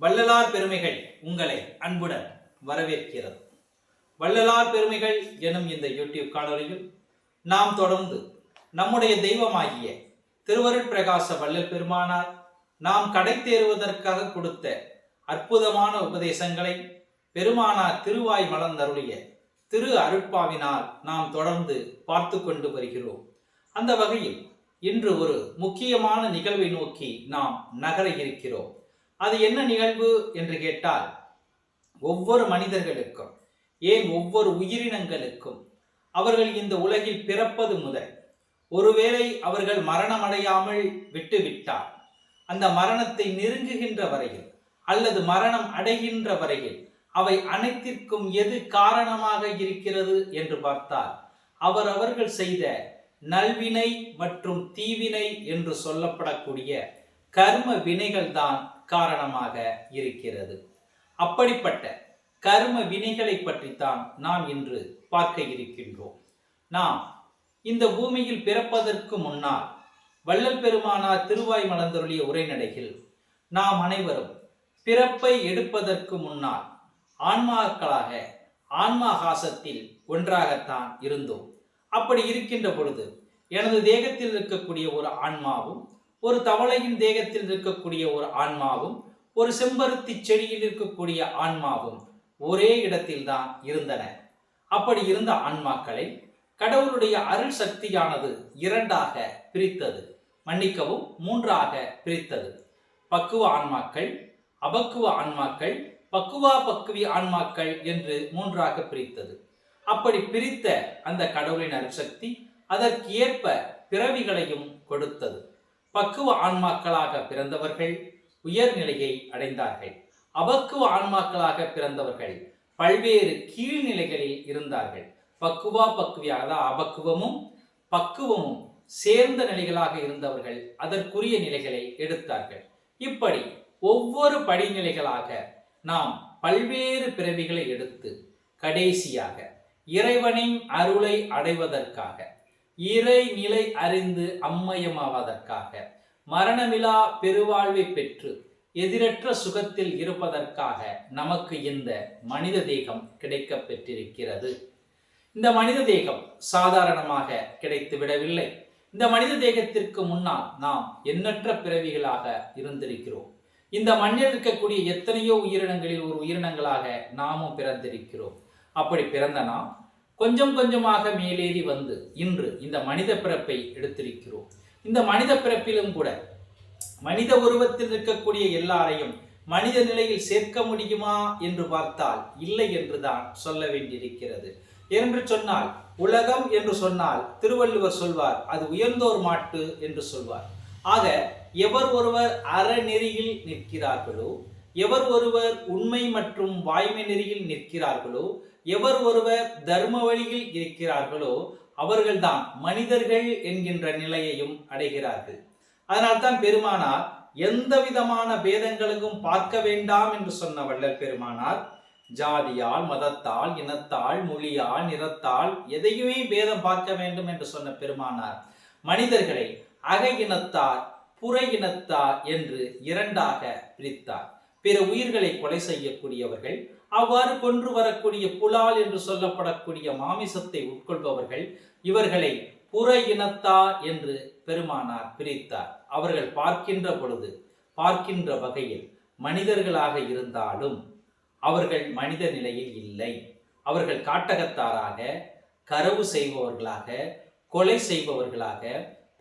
வள்ளலார் பெருமைகள் உங்களை அன்புடன் வரவேற்கிறது. வள்ளலார் பெருமைகள் எனும் இந்த யூடியூப் காணொலியில் நாம் தொடர்ந்து நம்முடைய தெய்வமாகிய திருவருட் பிரகாச வள்ளல் பெருமானார் நாம் கடை தேறுவதற்காக கொடுத்த அற்புதமான உபதேசங்களை பெருமானார் திருவாய் மலர்ந்தருளிய திரு அருட்பாவினால் நாம் தொடர்ந்து பார்த்து கொண்டு வருகிறோம். அந்த வகையில் இன்று ஒரு முக்கியமான நிகழ்வை நோக்கி நாம் நகர இருக்கிறோம். அது என்ன நிகழ்வு என்று கேட்டால் ஒவ்வொரு மனிதர்களுக்கும் ஏன் ஒவ்வொரு உயிரினங்களுக்கும் அவர்கள் இந்த உலகில் பிறப்பது முதல்? ஒருவேளை அவர்கள் மரணமடையாமல் விட்டுவிட்டால் அந்த மரணத்தை நெருங்குகின்ற வரையில் அல்லது மரணம் அடைகின்ற வரையில் அவை அனைத்திற்கும் எது காரணமாக இருக்கிறது என்று பார்த்தால் அவர் அவர்கள் செய்த நல்வினை மற்றும் தீவினை என்று சொல்லப்படக்கூடிய கர்ம வினைகள் தான் காரணமாக இருக்கிறது. அப்படிப்பட்ட கர்ம வினைகளை பற்றித்தான் நாம் இன்று பார்க்க இருக்கின்றோம். நாம் இந்த பூமியில் பிறப்பதற்கு முன்னால் வள்ளல் பெருமானார் திருவாய் மலர்ந்தருளிய உரைநடையில் நாம் அனைவரும் பிறப்பை எடுப்பதற்கு முன்னால் ஆன்மாக்களாக ஆன்மாகாசத்தில் ஒன்றாகத்தான் இருந்தோம். அப்படி இருக்கின்ற பொழுது எனது தேகத்தில் இருக்கக்கூடிய ஒரு ஆன்மாவும் ஒரு தவளையின் தேகத்தில் இருக்கக்கூடிய ஒரு ஆன்மாவும் ஒரு செம்பருத்தி செடியில் இருக்கக்கூடிய ஆன்மாவும் ஒரே இடத்தில்தான் இருந்தன. அப்படி இருந்த ஆன்மாக்களை கடவுளுடைய அருள் சக்தியானது இரண்டாக பிரித்தது மன்னிக்கவும் மூன்றாக பிரித்தது. பக்குவ ஆன்மாக்கள் அபக்குவ ஆன்மாக்கள் பக்குவா பக்குவி ஆன்மாக்கள் என்று மூன்றாக பிரித்தது. அப்படி பிரித்த அந்த கடவுளின் அருட்சக்தி அதற்கு ஏற்ப பிறவிகளையும் கொடுத்தது. பக்குவ ஆன்மாக்களாக பிறந்தவர்கள் உயர்நிலையை அடைந்தார்கள். அபக்குவ ஆன்மாக்களாக பிறந்தவர்கள் பல்வேறு கீழ்நிலைகளில் இருந்தார்கள். பக்குவா பக்குவியாக தான் அபக்குவமும் பக்குவமும் சேர்ந்த நிலைகளாக இருந்தவர்கள் அதற்குரிய நிலைகளை எடுத்தார்கள். இப்படி ஒவ்வொரு படிநிலைகளாக நாம் பல்வேறு பிறவிகளை எடுத்து கடைசியாக இறைவனின் அருளை அடைவதற்காக இறை நிலை அறிந்து அம்மயமாவதற்காக மரணமிலா பெருவாழ்வை பெற்று எதிரற்ற சுகத்தில் இருப்பதற்காக நமக்கு இந்த மனித தேகம் கிடைக்கப் பெற்றிருக்கிறது. இந்த மனித தேகம் சாதாரணமாக கிடைத்து விடவில்லை இந்த மனித தேகத்திற்கு முன்னால் நாம் எண்ணற்ற பிறவிகளாக இருந்திருக்கிறோம். இந்த மண்ணில் இருக்கக்கூடிய எத்தனையோ உயிரினங்களில் ஒரு உயிரினங்களாக நாமும் பிறந்திருக்கிறோம். அப்படி பிறந்த நாம் கொஞ்சம் கொஞ்சமாக மேலேறி வந்து இன்று இந்த மனித பிறப்பை எடுத்திருக்கிறோம். இந்த மனித பிறப்பிலும் கூட மனித உருவத்தில் இருக்கக்கூடிய எல்லாரையும் மனித நிலையில் சேர்க்க முடியுமா என்று பார்த்தால் இல்லை என்றுதான் சொல்ல வேண்டியிருக்கிறது. என்று சொன்னால் உலகம் என்று சொன்னால் திருவள்ளுவர் சொல்வார் அது உயர்ந்தோர் மாட்டு என்று சொல்வார். ஆக எவர் ஒருவர் அறநெறியில் நிற்கிறார்களோ எவர் ஒருவர் உண்மை மற்றும் வாய்மை நெறியில் நிற்கிறார்களோ எவர் ஒருவர் தர்ம வழியில் இருக்கிறார்களோ அவர்கள்தான் மனிதர்கள் என்கின்ற நிலையையும் அடைகிறார்கள். அதனால்தான் பெருமானார் எந்த விதமான பேதங்களுக்கும் பார்க்க வேண்டாம் என்று சொன்ன வள்ளல் பெருமானார் ஜாதியால் மதத்தால் இனத்தால் மொழியால் நிறத்தால் எதையுமே பேதம் பார்க்க வேண்டும் என்று சொன்ன பெருமானார். மனிதர்களை அக இனத்தார் புற இனத்தார் என்று இரண்டாக பிரித்தார். பிற உயிர்களை கொலை செய்யக்கூடியவர்கள் அவ்வாறு கொன்று வரக்கூடிய புலால் என்று சொல்லப்படக்கூடிய மாமிசத்தை உட்கொள்பவர்கள் இவர்களை புற இனத்தார் என்று பெருமானார் பிரித்தார். அவர்கள் பார்க்கின்ற பொழுது பார்க்கின்ற வகையில் மனிதர்களாக இருந்தாலும் அவர்கள் மனித நிலையில் இல்லை. அவர்கள் காட்டகத்தாராக கரவு செய்பவர்களாக கொலை செய்பவர்களாக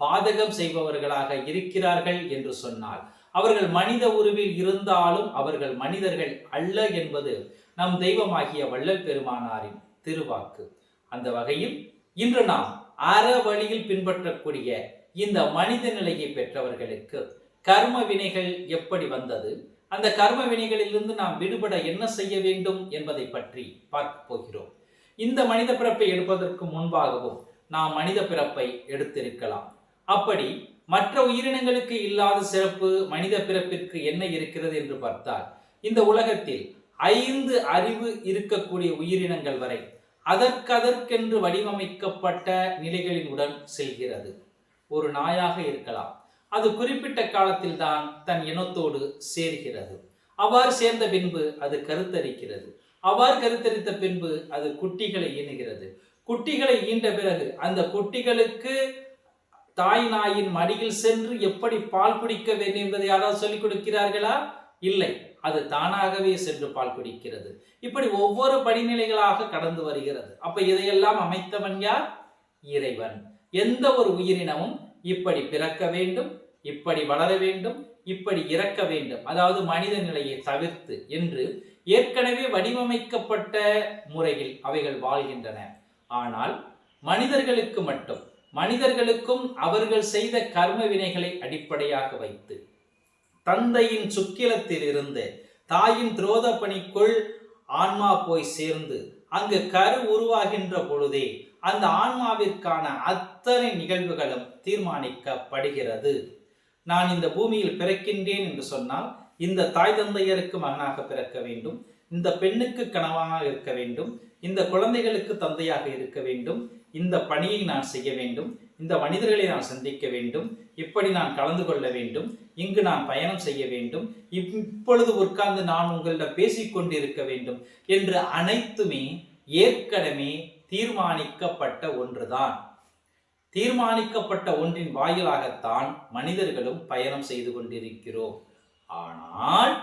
பாதகம் செய்பவர்களாக இருக்கிறார்கள் என்று சொன்னால் அவர்கள் மனித உருவில் இருந்தாலும் அவர்கள் மனிதர்கள் அல்ல என்பது நம் தெய்வமாகிய வள்ளல் பெருமானாரின் திருவாக்கு. அந்த வகையில் இன்று நாம் அற வழியில் பின்பற்றக்கூடிய இந்த மனித நிலையை பெற்றவர்களுக்கு கர்ம வினைகள் எப்படி வந்தது அந்த கர்ம வினைகளிலிருந்து நாம் விடுபட என்ன செய்ய வேண்டும் என்பதை பற்றி பார்க்க போகிறோம். இந்த மனித பிறப்பை எடுப்பதற்கு முன்பாகவும் நாம் மனித பிறப்பை எடுத்திருக்கலாம். அப்படி மற்ற உயிரினங்களுக்கு இல்லாத சிறப்பு மனித பிறப்பிற்கு என்ன இருக்கிறது என்று பார்த்தால் இந்த உலகத்தில் ஐந்து அறிவு இருக்கக்கூடிய உயிரினங்கள் வரை அதற்கதற்கென்று வடிவமைக்கப்பட்ட நிலைகளின் உடன் செல்கிறது. ஒரு நாயாக இருக்கலாம். அது குறிப்பிட்ட காலத்தில் தான் தன் இனத்தோடு சேர்கிறது. அவ்வாறு சேர்ந்த பின்பு அது கருத்தரிக்கிறது. அவ்வாறு கருத்தரித்த பின்பு அது குட்டிகளை ஈனுகிறது. குட்டிகளை ஈண்ட பிறகு அந்த குட்டிகளுக்கு தாய் நாயின் மடியில் சென்று எப்படி பால் குடிக்க வேண்டும் என்பதை யாராவது சொல்லிக் கொடுக்கிறார்களா? இல்லை. அது தானாகவே சென்று பால் குடிக்கிறது. இப்படி ஒவ்வொரு படிநிலைகளாக கடந்து வருகிறது. அப்ப இதையெல்லாம் அமைத்தவன் யார்? இறைவன். எந்த ஒரு உயிரினமும் இப்படி பிறக்க வேண்டும் இப்படி வளர வேண்டும் இப்படி இறக்க வேண்டும். அதாவது மனித நிலையை தவிர்த்து என்று ஏற்கனவே வடிவமைக்கப்பட்ட முறையில் அவைகள் வாழ்கின்றன. ஆனால் மனிதர்களுக்கு மட்டும் மனிதர்களுக்கும் அவர்கள் செய்த கர்ம வினைகளை அடிப்படையாக வைத்து தந்தையின் சுக்கிலத்தில் இருந்து தாயின் துரோத பணிக்குள் ஆன்மா போய் சேர்ந்து அங்கு கரு உருவாகின்ற பொழுதே அந்த ஆன்மாவிற்கான அத்தனை நிகழ்வுகளும் தீர்மானிக்கப்படுகிறது. நான் இந்த பூமியில் பிறக்கின்றேன் என்று சொன்னால் இந்த தாய் தந்தையருக்கு மகனாக பிறக்க வேண்டும் இந்த பெண்ணுக்கு கணவனாக இருக்க வேண்டும் இந்த குழந்தைகளுக்கு தந்தையாக இருக்க வேண்டும் இந்த பணியை நான் செய்ய வேண்டும் இந்த மனிதர்களை நான் சந்திக்க வேண்டும் இப்படி நான் கலந்து கொள்ள வேண்டும் இங்கு நான் பயணம் செய்ய வேண்டும் இப்பொழுது உட்கார்ந்து நான் உங்களிடம் பேசிக்கொண்டிருக்க வேண்டும் என்று அனைத்துமே ஏற்கனவே தீர்மானிக்கப்பட்ட ஒன்றுதான். தீர்மானிக்கப்பட்ட ஒன்றின் வாயிலாகத்தான் மனிதர்களும் பயணம் செய்து கொண்டிருக்கிறோம். ஆனால்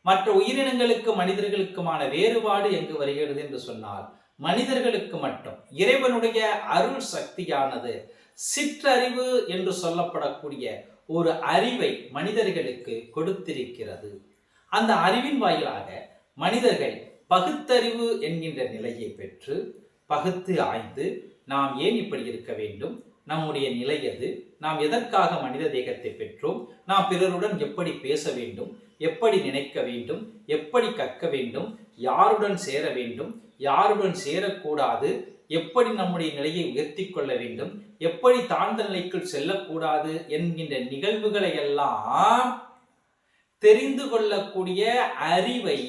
மற்ற உயிரினங்களுக்கு மனிதர்களுக்குமான வேறுபாடு எங்கு வருகிறது என்று சொன்னால் மனிதர்களுக்கு மட்டும் இறைவனுடைய அருள் சக்தியானது சிற்றறிவு என்று சொல்லப்படக்கூடிய ஒரு அறிவை மனிதர்களுக்கு கொடுத்திருக்கிறது. அந்த அறிவின் வாயிலாக மனிதர்கள் பகுத்தறிவு என்கின்ற நிலையை பெற்று பகுத்து ஆய்ந்து நாம் ஏன் இப்படி இருக்க வேண்டும்? நம்முடைய நிலை எது? நாம் எதற்காக மனித தேகத்தை பெற்றோம்? நாம் பிறருடன் எப்படி பேச வேண்டும்? எப்படி நினைக்க வேண்டும்? எப்படி கற்க வேண்டும்? யாருடன் சேர வேண்டும்? யாருடன் சேரக்கூடாது? எப்படி நம்முடைய நிலையை உயர்த்தி கொள்ள வேண்டும்? எப்படி தாழ்ந்த நிலைக்குள் செல்லக்கூடாது? என்கின்ற நிகழ்வுகளை எல்லாம் தெரிந்து கொள்ளக்கூடிய அறிவை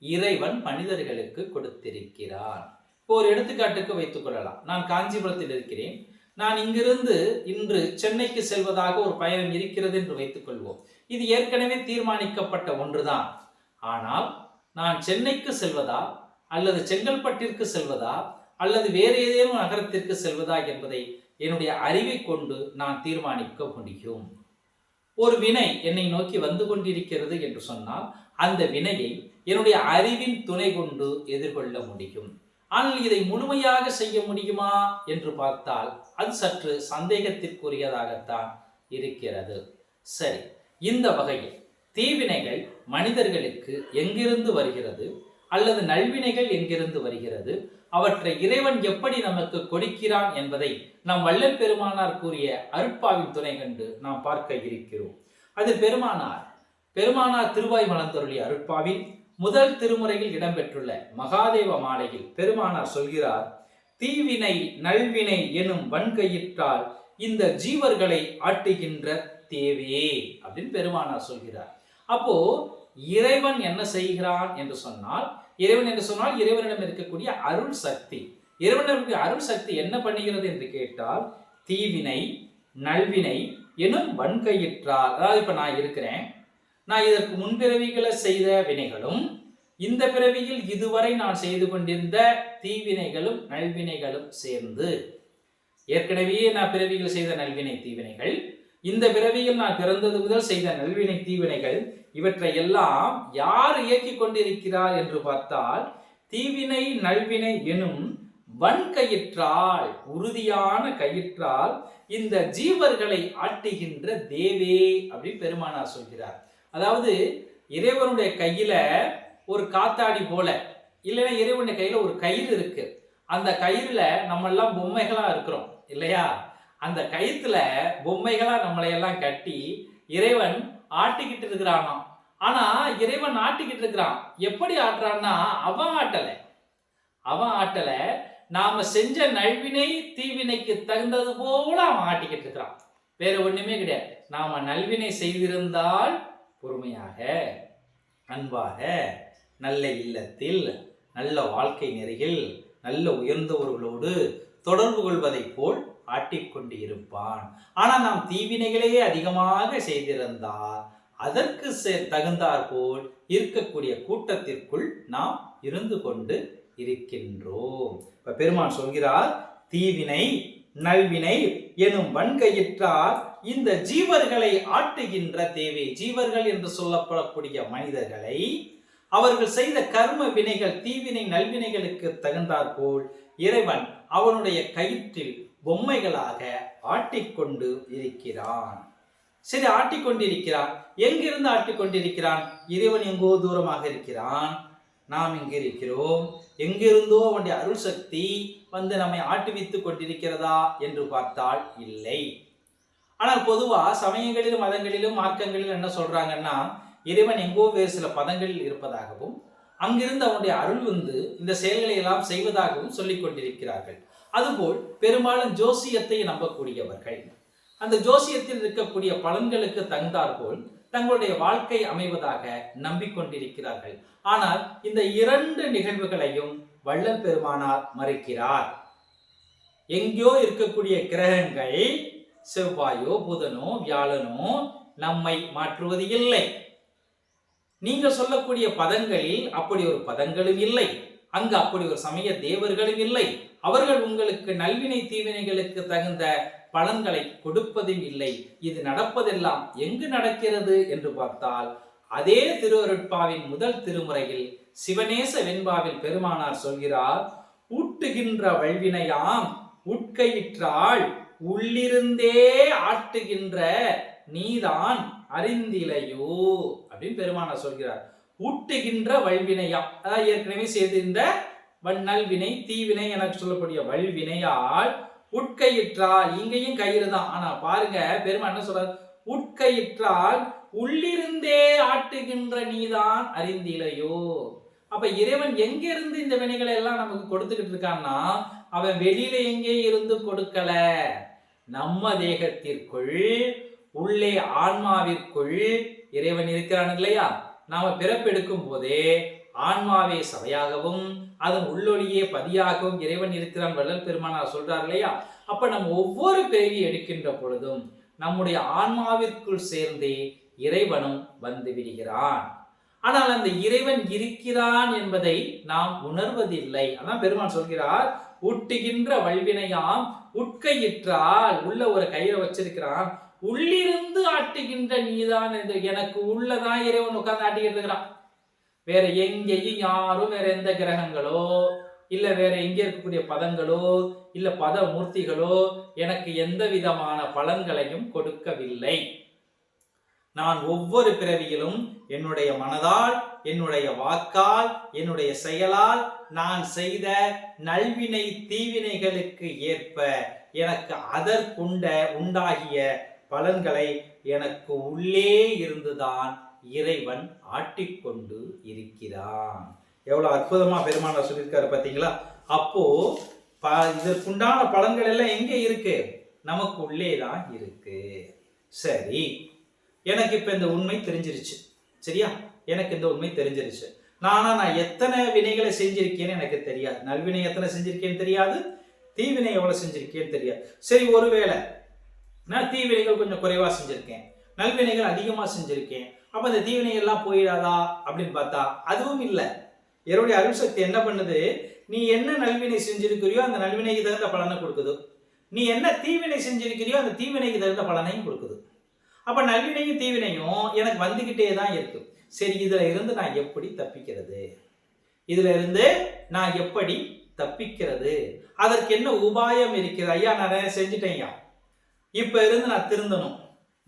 இறைவன் மனிதர்களுக்கு கொடுத்திருக்கிறான். இப்போ ஒரு எடுத்துக்காட்டுக்கு வைத்துக் கொள்ளலாம். நான் காஞ்சிபுரத்தில் இருக்கிறேன். நான் இங்கிருந்து இன்று சென்னைக்கு செல்வதாக ஒரு பயணம் இருக்கிறது என்று வைத்துக் கொள்வோம். இது ஏற்கனவே தீர்மானிக்கப்பட்ட ஒன்றுதான். ஆனால் நான் சென்னைக்கு செல்வதால் அல்லது செங்கல்பட்டிற்கு செல்வதா? அல்லது வேறு ஏதேனும் நகரத்திற்கு செல்வதா என்பதை என்னுடைய அறிவை கொண்டு நான் தீர்மானிக்க முடியும். ஒரு வினை என்னை நோக்கி வந்து கொண்டிருக்கிறது என்று சொன்னால் அந்த வினையை என்னுடைய அறிவின் துணை கொண்டு எதிர்கொள்ள முடியும். ஆனால் இதை முழுமையாக செய்ய முடியுமா என்று பார்த்தால் அது சற்று சந்தேகத்திற்குரியதாகத்தான் இருக்கிறது. சரி இந்த வகையில் தீவினைகள் மனிதர்களுக்கு எங்கிருந்து வருகிறது? அல்லது நல்வினைகள் எங்கிருந்து வருகிறது? அவற்றை இறைவன் எப்படி நமக்கு கொடுக்கிறான் என்பதை நம் வள்ளல் பெருமானார் கூறிய அருட்பாவின் துணை கண்டு நாம் பார்க்க இருக்கிறோம். அது பெருமானார். பெருமானார் திருவாய் மலந்தருளி அருட்பாவின் முதல் திருமுறையில் இடம்பெற்றுள்ள மகாதேவ மாலையில் பெருமானார் சொல்கிறார் தீவினை நல்வினை எனும் வன்கையிட்டால் இந்த ஜீவர்களை ஆட்டுகின்ற தேவே அப்படின்னு பெருமானார் சொல்கிறார். அப்போ இறைவன் என்ன செய்கிறான் என்று சொன்னால் இறைவன் என்று சொன்னால் இறைவனிடம் இருக்கக்கூடிய அருள் சக்தி. இறைவனிடம் அருள் சக்தி என்ன பண்ணுகிறது என்று கேட்டால் தீவினை நல்வினை எனும் வன்கையிற்றால். அதாவது இப்ப நான் இருக்கிறேன் நான் இதற்கு முன்பிறவிகளை செய்த வினைகளும் இந்த பிறவியில் இதுவரை நான் செய்து கொண்டிருந்த தீவினைகளும் நல்வினைகளும் சேர்ந்து ஏற்கனவே நான் பிறவிகள் செய்த நல்வினை தீவினைகள் இந்த பிறவியில் நான் பிறந்தது முதல் செய்த நல்வினை தீவினைகள் இவற்றை எல்லாம் யார் இயக்கி கொண்டிருக்கிறார் என்று பார்த்தால் தீவினை நல்வினை எனும் வன் கயிற்றால் உறுதியான கயிற்றால் இந்த ஜீவர்களை ஆட்டுகின்ற தேவே அப்படின்னு பெருமானார் சொல்கிறார். அதாவது இறைவனுடைய கையில ஒரு காத்தாடி போல இல்லைன்னா இறைவனுடைய கையில ஒரு கயிறு இருக்கு. அந்த கயிறுல நம்ம எல்லாம் பொம்மைகளா இருக்கிறோம் இல்லையா? அந்த கயிற்றுல பொம்மைகளா நம்மளையெல்லாம் கட்டி இறைவன் ஆட்டிக்கிட்டு இருக்கிறானாம். ஆனா இறைவன் ஆட்டிக்கிட்டு இருக்கிறான். எப்படி ஆட்டுறான்னா அவன் ஆட்டலை. அவன் ஆட்டலை நாம செஞ்ச நல்வினை தீவினைக்கு தகுந்தது போல அவன் ஆட்டிக்கிட்டு இருக்கிறான். வேற ஒண்ணுமே கிடையாது. நாம நல்வினை செய்திருந்தால் பொறுமையாக அன்பாக நல்ல இல்லத்தில் நல்ல வாழ்க்கை நெறியில் நல்ல உயர்ந்தவர்களோடு தொடர்பு கொள்வதைப் போல் ஆட்டிக்கொண்டு இருப்பான் ஆனால் நாம் தீவினைகளையே அதிகமாக செய்திருந்தால் அதற்கு செ- தகுந்தாற்போல் இருக்கக்கூடிய கூட்டத்திற்குள் நாம் இருந்து கொண்டு இருக்கின்றோம். இப்ப பெருமான் சொல்கிறார் தீவினை நல்வினை எனும் வன்கையிற்றால் இந்த ஜீவர்களை ஆட்டுகின்ற தேவை. ஜீவர்கள் என்று சொல்லப்படக்கூடிய மனிதர்களை அவர்கள் செய்த கர்ம வினைகள் தீவினை நல்வினைகளுக்கு தகுந்தாற்போல் இறைவன் அவனுடைய கயிற்றில் பொம்மைகளாக ஆட்டிக்கொண்டு இருக்கிறான். சரி ஆட்டிக்கொண்டிருக்கிறான். எங்கிருந்து ஆட்டிக்கொண்டிருக்கிறான்? இறைவன் எங்கோ தூரமாக இருக்கிறான். நாம் இங்கு இருக்கிறோம். எங்கிருந்தோ அவனுடைய அருள் சக்தி வந்து நம்மை ஆட்டுவித்துக் கொண்டிருக்கிறதா என்று பார்த்தால் இல்லை. ஆனால் பொதுவாக சமயங்களிலும் மதங்களிலும் மார்க்கங்களிலும் என்ன சொல்றாங்கன்னா இறைவன் எங்கோ வேறு சில பதங்களில் இருப்பதாகவும் அங்கிருந்து அவனுடைய அருள் வந்து இந்த செயல்களை எல்லாம் செய்வதாகவும் சொல்லிக் கொண்டிருக்கிறார்கள். அதுபோல் பெரும்பாலும் ஜோசியத்தை நம்பக்கூடியவர்கள். அந்த ஜோசியத்தில் இருக்கக்கூடிய பலன்களுக்கு தகுந்தாற்போல் தங்களுடைய வாழ்க்கை அமைவதாக நம்பிக்கொண்டிருக்கிறார்கள். ஆனால் இந்த இரண்டு நிகழ்வுகளையும் வள்ளல் பெருமானார் மறுக்கிறார். எங்கேயோ இருக்கக்கூடிய கிரகங்கள் செவ்வாயோ புதனோ வியாழனோ நம்மை மாற்றுவது இல்லை நீங்க சொல்லக்கூடிய பதங்களில் அப்படி ஒரு பதங்களும் இல்லை. அங்கு அப்படி ஒரு சமய தேவர்களும் இல்லை. அவர்கள் உங்களுக்கு நல்வினை தீவினைகளுக்கு தகுந்த பலன்களை கொடுப்பதும் இல்லை. இது நடப்பதெல்லாம் எங்கு நடக்கிறது என்று பார்த்தால் அதே திருவருட்பாவின் முதல் திருமுறையில் சிவநேச வெண்பாவில் பெருமானார் சொல்கிறார் ஊட்டுகின்ற வல்வினையாம் உட்கையிற்றால் உள்ளிருந்தே ஆட்டுகின்ற நீதான் அறிந்திலையோ? அப்படின்னு பெருமானார் சொல்கிறார். ஊட்டுகின்ற வல்வினையாம் அதாவது ஏற்கனவே செய்திருந்த நல்வினை தீவினை என சொல்லக்கூடிய வல்வினையால் உட்கையிற்றால் இங்கேயும் கயிறு தான் ஆனா பாருங்க பெருமா என்ன சொல்றாரு? உட்கையிற்றால் உள்ளிருந்தே ஆட்டுகின்ற நீதான் அறிந்திலையோ. அப்ப இறைவன் எங்க இருந்து இந்த வினைகளை எல்லாம் நமக்கு கொடுத்துக்கிட்டு இருக்கான்னா அவன் வெளியில எங்கே இருந்து கொடுக்கல? நம்ம தேகத்திற்குள் உள்ளே ஆன்மாவிற்குள் இறைவன் இருக்கிறான் இல்லையா? நாம பிறப்பெடுக்கும் போதே ஆன்மாவே சபையாகவும் அதன் உள்ளொளியே பதியாகவும் இறைவன் இருக்கிறான் வள்ளல் பெருமானார் சொல்றார் இல்லையா? அப்ப நம்ம ஒவ்வொரு பிறவி எடுக்கின்ற பொழுதும் நம்முடைய ஆன்மாவிற்குள் சேர்ந்தே இறைவனும் வந்து விடுகிறான். ஆனால் அந்த இறைவன் இருக்கிறான் என்பதை நாம் உணர்வதில்லை. அதான் பெருமான் சொல்கிறார் ஊட்டுகின்ற வல்வினையாம் உட்கையிற்றால் உள்ள ஒரு கயிறை வச்சிருக்கிறான். உள்ளிருந்து ஆட்டுகின்ற நீதான் என்று எனக்கு உள்ளதான் இறைவன் உட்கார்ந்து ஆட்டிக்கிட்டு இருக்கிறான். வேற எங்கேயும் யாரும் வேற எந்த கிரகங்களோ இல்ல வேற எங்கே இருக்கக்கூடிய பதங்களோ இல்ல பத மூர்த்திகளோ எனக்கு எந்த விதமான பலன்களையும் கொடுக்கவில்லை. நான் ஒவ்வொரு பிறவியிலும் என்னுடைய மனதால் என்னுடைய வாக்கால் என்னுடைய செயலால் நான் செய்த நல்வினை தீவினைகளுக்கு ஏற்ப எனக்கு அதற்குண்ட உண்டாகிய பலன்களை எனக்கு உள்ளே இருந்துதான் இறைவன் ஆட்டிக்கொண்டு இருக்கிறான். எவ்வளோ அற்புதமாக பெருமானார் சொல்லியிருக்காரு பார்த்தீங்களா? அப்போ ப இதற்குண்டான பலன்கள் எல்லாம் எங்கே இருக்கு? நமக்கு உள்ளே தான் இருக்கு. சரி எனக்கு இப்போ இந்த உண்மை தெரிஞ்சிருச்சு. சரியா? எனக்கு இந்த உண்மை தெரிஞ்சிருச்சு. நானா நான் எத்தனை வினைகளை செஞ்சிருக்கேன்னு எனக்கு தெரியாது. நல்வினை எத்தனை செஞ்சிருக்கேன்னு தெரியாது. தீவினை எவ்வளோ செஞ்சிருக்கேன்னு தெரியாது. சரி ஒருவேளை நான் தீவினைகள் கொஞ்சம் குறைவாக செஞ்சிருக்கேன். நல்வினைகள் அதிகமாக செஞ்சிருக்கேன். அப்ப இந்த தீவினை எல்லாம் போயிடாதா அப்படின்னு பார்த்தா அதுவும் இல்லை. என்னுடைய அருள் சக்தி என்ன பண்ணுது? நீ என்ன நல்வினை செஞ்சிருக்கிறியோ அந்த நல்வினைக்கு தகுந்த பலனை கொடுக்குது. நீ என்ன தீவினை செஞ்சிருக்கிறியோ அந்த தீவினைக்கு தகுந்த பலனையும் கொடுக்குது. அப்ப நல்வினையும் தீவினையும் எனக்கு வந்துகிட்டே தான் இருக்கு. சரி இதுல இருந்து நான் எப்படி தப்பிக்கிறது? இதுல இருந்து நான் எப்படி தப்பிக்கிறது? அதற்கு என்ன உபாயம் இருக்கிறது? ஐயா நான் செஞ்சிட்டேன் செஞ்சுட்டேன்யா இப்ப இருந்து நான் திருந்தணும்.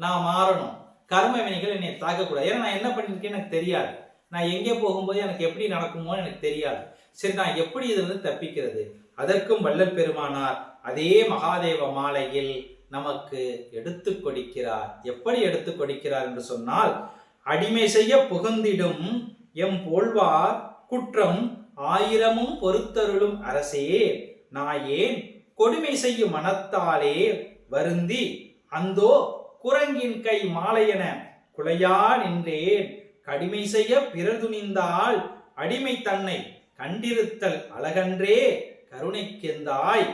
நான் மாறணும். கர்ம வினைகள் என்னை தாக்கக்கூடாது. ஏன்னா நான் என்ன பண்ணியிருக்கேன் எனக்கு தெரியாது. நான் எங்கே போகும்போது எனக்கு எப்படி நடக்குமோ எனக்கு தெரியாது. சரி நான் எப்படி இதிலிருந்து தப்பிக்கிறது? அதற்கும் வள்ளல் பெருமானார் அதே மகாதேவ மாலையில் நமக்கு எடுத்து கொடுக்கிறார். எப்படி எடுத்து கொடுக்கிறார் என்று சொன்னால் அடிமை செய்ய புகுந்திடும் எம் போல்வார் குற்றம் ஆயிரமும் பொறுத்தருளும் அரசே ஏன் கொடுமை செய்யும் மனத்தாலே வருந்தி அந்தோ குரங்கின் கை மாலையென குலையா நின்றேன். கடிமை செய்ய பிறர் துணிந்தால் அடிமை தன்னை கண்டிருத்தல் அழகன்றே. கருணைக்கெந்தாய்.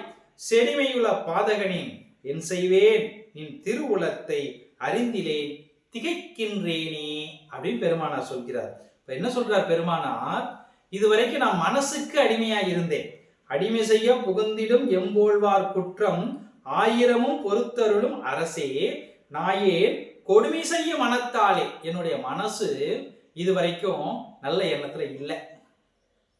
செடிமையுள்ள பாதகனின் என் செய்வேன். நின் திருவுளத்தை அறிந்திலேன். திகைக்கின்றேனே அப்படின்னு பெருமானார் சொல்கிறார். இப்ப என்ன சொல்றார் பெருமானார்? இதுவரைக்கும் நான் மனசுக்கு அடிமையா இருந்தேன். அடிமை செய்ய புகுந்திடும் எம்போழ்வார் குற்றம் ஆயிரமும் பொறுத்தருளும் அரசே. நாயே கொடுமை செய்ய மனத்தாலே. என்னுடைய மனசு இதுவரைக்கும் நல்ல எண்ணத்துல இல்லை.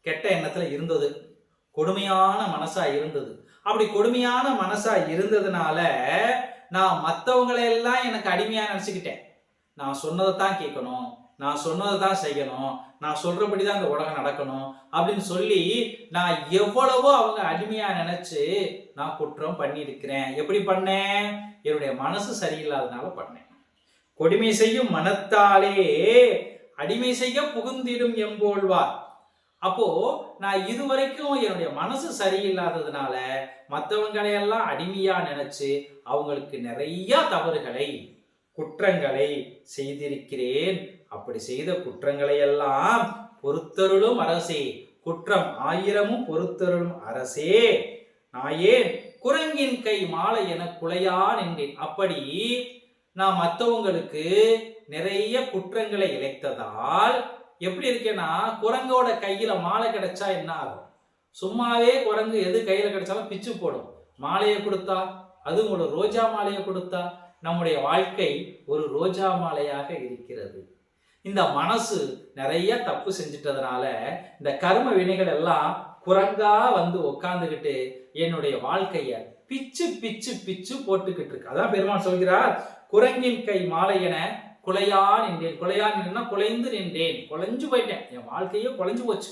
கெட்ட எண்ணத்துல இருந்தது. கொடுமையான மனசா இருந்தது. அப்படி கொடுமையான மனசா இருந்ததுனால நான் மற்றவங்களை எல்லாம் எனக்கு அடிமையா நினச்சிக்கிட்டேன். நான் சொன்னதை தான் கேட்கணும். நான் சொன்னதை தான் செய்யணும். நான் சொல்றபடி தான் இந்த உலகம் நடக்கணும் அப்படின்னு சொல்லி நான் எவ்வளவோ அவங்க அடிமையா நினைச்சு நான் குற்றம் பண்ணியிருக்கிறேன். எப்படி பண்ணேன்? என்னுடைய மனசு சரியில்லாதனால பண்ணேன். கொடுமை செய்யும் மனத்தாலே அடிமை செய்ய புகுந்திடும் எம்போழ்வார் அப்போ நான் இதுவரைக்கும் என்னுடைய மனசு சரியில்லாததுனால மற்றவங்களை எல்லாம் அடிமையா நினைச்சு அவங்களுக்கு நிறைய தவறுகளை குற்றங்களை செய்திருக்கிறேன். அப்படி செய்த குற்றங்களையெல்லாம் பொறுத்தருளும் அரசே. குற்றம் ஆயிரமும் பொறுத்தருளும் அரசே. நாயேன் குரங்கின் கை மாலை என குலையான் என்றேன். அப்படி நான் மற்றவங்களுக்கு நிறைய குற்றங்களை இழைத்ததால் எப்படி இருக்கேன்னா குரங்கோட கையில மாலை கிடைச்சா என்ன ஆகும்? சும்மாவே குரங்கு எது கையில கிடைச்சாலும் பிச்சு போடும். மாலையை கொடுத்தா அதுவும் ஒரு ரோஜா மாலையை கொடுத்தா நம்முடைய வாழ்க்கை ஒரு ரோஜா மாலையாக இருக்கிறது. இந்த மனசு நிறைய தப்பு செஞ்சிட்டதுனால இந்த கர்ம வினைகள் எல்லாம் குரங்கா வந்து உட்காந்துக்கிட்டு என்னுடைய வாழ்க்கைய பிச்சு பிச்சு பிச்சு போட்டுக்கிட்டு இருக்கு. அதான் பெருமான் சொல்கிறார் குரங்கின் கை மாலை என குலையா நின்றேன். குலையா நின்னா குலைந்து நின்றேன். குலைஞ்சு போயிட்டேன். என் வாழ்க்கையே குலைஞ்சு போச்சு.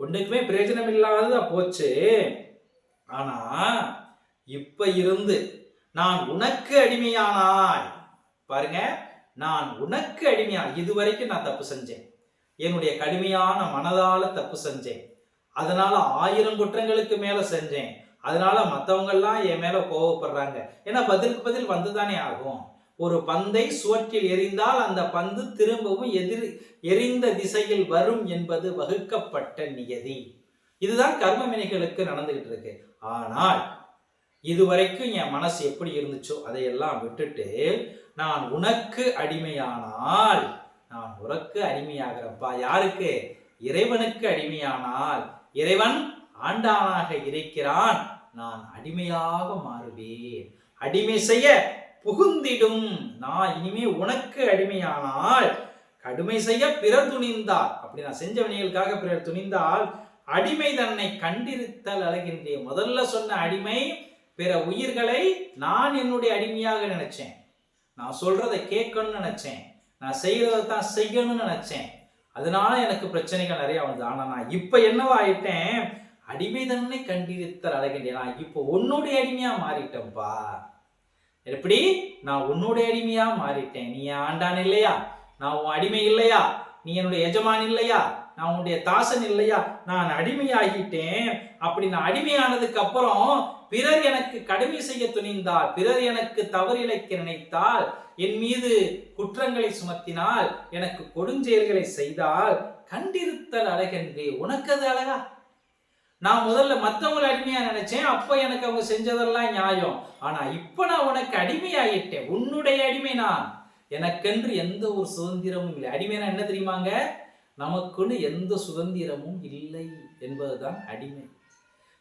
ஒன்றுக்குமே பிரயோஜனம் இல்லாததா போச்சு. ஆனா இப்ப இருந்து நான் உனக்கு அடிமையானாய் பாருங்க நான் உனக்கு அடிமையா இதுவரைக்கும் நான் தப்பு செஞ்சேன். என்னுடைய கடுமையான மனதால தப்பு செஞ்சேன். அதனால ஆயிரம் குற்றங்களுக்கு மேல செஞ்சேன். அதனால மற்றவங்கெல்லாம் என் மேல கோவப்படுறாங்க. ஏன்னா பதிலுக்கு பதில் வந்துதானே ஆகும். ஒரு பந்தை சுவற்றில் எரிந்தால் அந்த பந்து திரும்பவும் எதிர் எரிந்த திசையில் வரும் என்பது வகுக்கப்பட்ட நியதி. இதுதான் கர்ம வினைகளுக்கு நடந்துகிட்டு இருக்கு. ஆனால் இதுவரைக்கும் என் மனசு எப்படி இருந்துச்சோ அதையெல்லாம் விட்டுட்டு நான் உனக்கு அடிமையானால் நான் உனக்கு அடிமையாகிறப்பா யாருக்கு? இறைவனுக்கு அடிமையானால் இறைவன் ஆண்டானாக இருக்கிறான் நான் அடிமையாக மாறுவேன். அடிமை செய்ய புகுந்திடும் நான் இனிமே உனக்கு அடிமையானால் கடுமை செய்ய பிறர் துணிந்தார். அப்படி நான் செஞ்ச வினைகளுக்காக பிறர் துணிந்தால் அடிமை தன்னை கண்டிருத்தல் அழகின்றேன். முதல்ல சொன்ன அடிமை பிற உயிர்களை நான் என்னுடைய அடிமையாக நினைச்சேன். நான் சொல்றதை கேட்கணும்னு நினைச்சேன். நான் செய்யறதை தான் செய்யணும்னு நினைச்சேன். அதனால எனக்கு பிரச்சனைகள் நிறைய வந்தது. ஆனா நான் இப்ப என்னவா ஆயிட்டேன்? அடிமை கண்டித்தல் அழகின்றேன் நான் இப்போ உன்னுடைய அடிமையா மாறிட்டேன்ப்பா எப்படி? நான் உன்னுடைய அடிமையா மாறிட்டேன். நீ ஆண்டான் இல்லையா? நான் உன் அடிமை இல்லையா? நீ என்னுடைய எஜமான் இல்லையா? நான் உன்னுடைய தாசன் இல்லையா? நான் அடிமையாகிட்டேன். அப்படி நான் அடிமையானதுக்கு அப்புறம் பிறர் எனக்கு கடுமை செய்ய துணிந்தால் பிறர் எனக்கு தவறிழைக்க நினைத்தால் என் மீது குற்றங்களை சுமத்தினால் எனக்கு கொடுஞ்செயல்களை செய்தால் கண்டிருத்தல் அழகென்றே. உனக்கு அது அழகா? நான் முதல்ல மற்றவங்களை அடிமையா நினைச்சேன் அப்ப எனக்கு அவங்க செஞ்சதெல்லாம் நியாயம். ஆனா இப்ப நான் உனக்கு அடிமையாயிட்டேன். உன்னுடைய அடிமை நான். எனக்கென்று எந்த ஒரு சுதந்திரமும் இல்லை. அடிமைனா என்ன தெரியுமாங்க? நமக்குன்னு எந்த சுதந்திரமும் இல்லை என்பதுதான் அடிமை.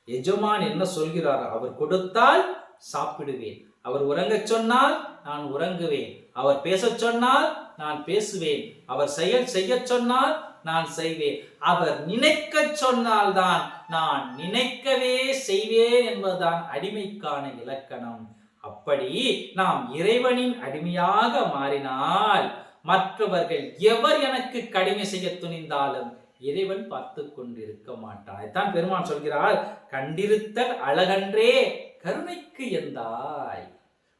எஜமான் என்ன சொல்கிறார் அவர் கொடுத்தால் சாப்பிடுவேன். அவர் உறங்கச் சொன்னால் நான் உறங்குவேன். அவர் பேச சொன்னால் நான் பேசுவேன். அவர் செயல் செய்யச் சொன்னால் நான் செய்வேன். அவர் நினைக்க சொன்னால்தான் நான் நினைக்கவே செய்வேன் என்பதுதான் அடிமைக்கான இலக்கணம். அப்படி நாம் இறைவனின் அடிமையாக மாறினால் மற்றவர்கள் எவர் எனக்கு கடிமை செய்ய துணிந்தாலும் இறைவன் பார்த்து கொண்டிருக்க மாட்டான். அதைத்தான் பெருமான் சொல்கிறார். கண்டிருத்தல் அழகன்றே கருணைக்கு எந்தாய்?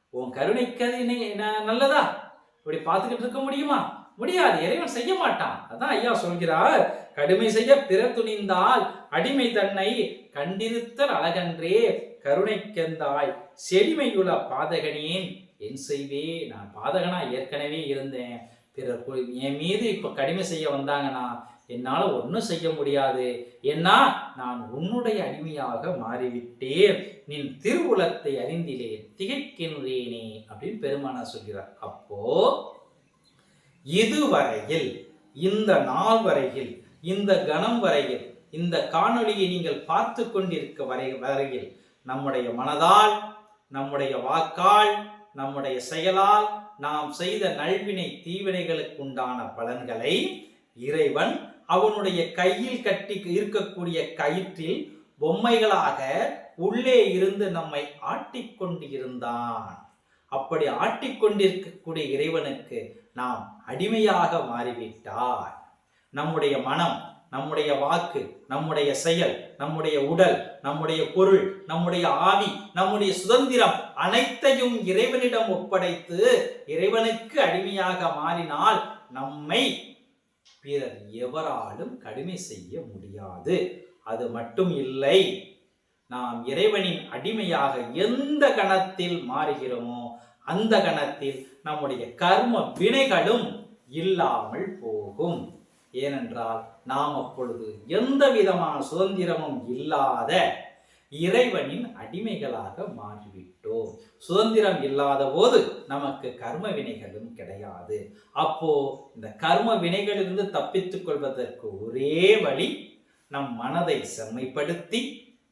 உன் கருணைக்கு அது என்ன- நல்லதா? இப்படி பார்த்துக்கிட்டு இருக்க முடியுமா? முடியாது. இறைவன் செய்ய மாட்டான். அதான் ஐயா சொல்கிறார். கடுமை செய்ய பிற துணிந்தால் அடிமை தன்னை கண்டிருத்தல் அழகன்றே கருணைக்கெந்தாய் செடிமையுள்ள பாதகனேன் என் செய்வே. நான் பாதகனா ஏற்கனவே இருந்தேன். பிறர் என் மீது இப்ப கடுமை செய்ய வந்தாங்கன்னா என்னால் ஒன்றும் செய்ய முடியாது. ஏன்னா நான் உன்னுடைய அடிமையாக மாறிவிட்டேன். நின் திருவுலத்தை அறிந்திலேன் திகைக்கின்றேனே அப்படின்னு பெருமானா சொல்கிறார். அப்போ இதுவரையில் இந்த நாள் வரையில் இந்த கணம் வரையில் இந்த காணொளியை நீங்கள் பார்த்து கொண்டிருக்க வரை வரையில் நம்முடைய மனதால் நம்முடைய வாக்கால் நம்முடைய செயலால் நாம் செய்த நல்வினை தீவினைகளுக்கு உண்டான பலன்களை இறைவன் அவனுடைய கையில் கட்டி இருக்கக்கூடிய கயிற்றில் பொம்மைகளாக உள்ளே இருந்து நம்மை ஆட்டிக்கொண்டு இருந்தான் அப்படி ஆட்டிக்கொண்டிருக்கக்கூடிய இறைவனுக்கு நாம் அடிமையாக மாறிவிட்டார் நம்முடைய மனம் நம்முடைய வாக்கு நம்முடைய செயல் நம்முடைய உடல் நம்முடைய பொருள் நம்முடைய ஆவி நம்முடைய சுதந்திரம் அனைத்தையும் இறைவனிடம் ஒப்படைத்து இறைவனுக்கு அடிமையாக மாறினால் நம்மை பிறர் எவராலும் கடுமை செய்ய முடியாது. அது மட்டும் இல்லை நாம் இறைவனின் அடிமையாக எந்த கணத்தில் மாறுகிறோமோ அந்த கணத்தில் நம்முடைய கர்ம வினைகளும் இல்லாமல் போகும். ஏனென்றால் நாம் அப்பொழுது எந்த விதமான சுதந்திரமும் இல்லாத இறைவனின் அடிமைகளாக மாறிவிட்டோம் சுதந்திரம் இல்லாத போது நமக்கு கர்ம வினைகளும் கிடையாது. அப்போ இந்த கர்ம வினைகளிலிருந்து தப்பித்துக் கொள்வதற்கு ஒரே வழி நம் மனதை செம்மைப்படுத்தி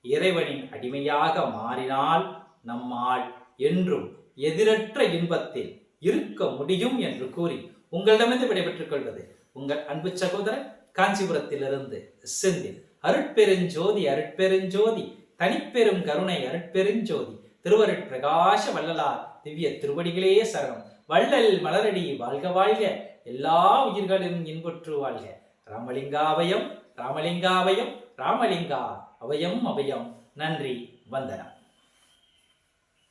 இறைவனின் அடிமையாக மாறினால் நம்மால் என்றும் எதிரற்ற இன்பத்தில் இருக்க முடியும் என்று கூறி உங்களிடமிருந்து விடைபெற்றுக் கொள்வது உங்கள் அன்பு சகோதரர் காஞ்சிபுரத்திலிருந்து செந்தில். அருட்பெருஞ்சோதி அருட்பெருஞ்சோதி தனிப்பெரும் கருணை அருட்பெருஞ்சோதி. திருவருட் பிரகாச வள்ளலார் திவ்ய திருவடிகளே சரணம். வள்ளல் மலரடி வாழ்க வாழ்க. எல்லா உயிர்களும் இன்புற்று வாழ்க. ராமலிங்காவயம் ராமலிங்காவயம் ராமலிங்கா அவயம் அபயம். நன்றி வந்தனம்.